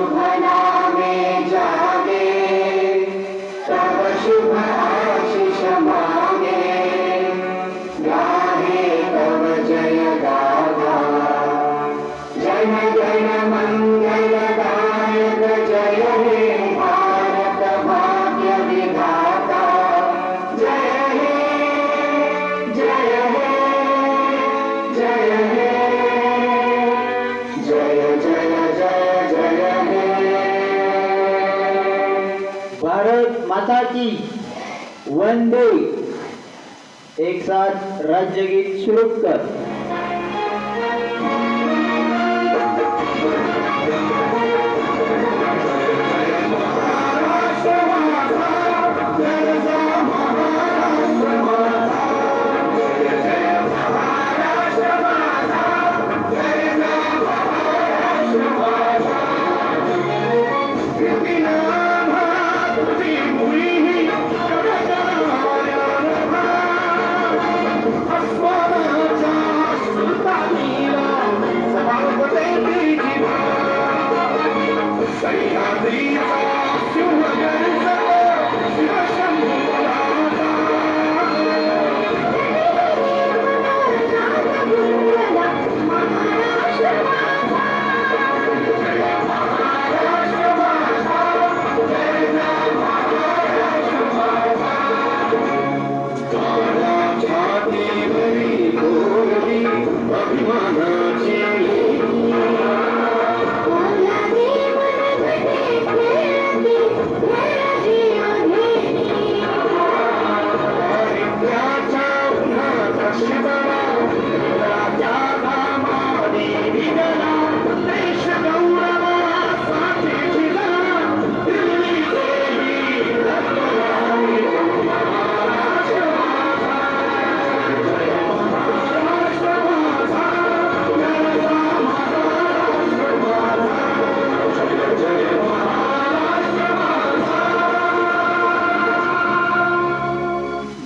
शुभ नामे जागे। तव शुभ भारत माता की वंदे एक साथ राज्यगीत सुरू कर. Maria, Maria.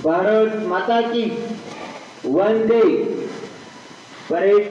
भारत माता की वंदे. परेड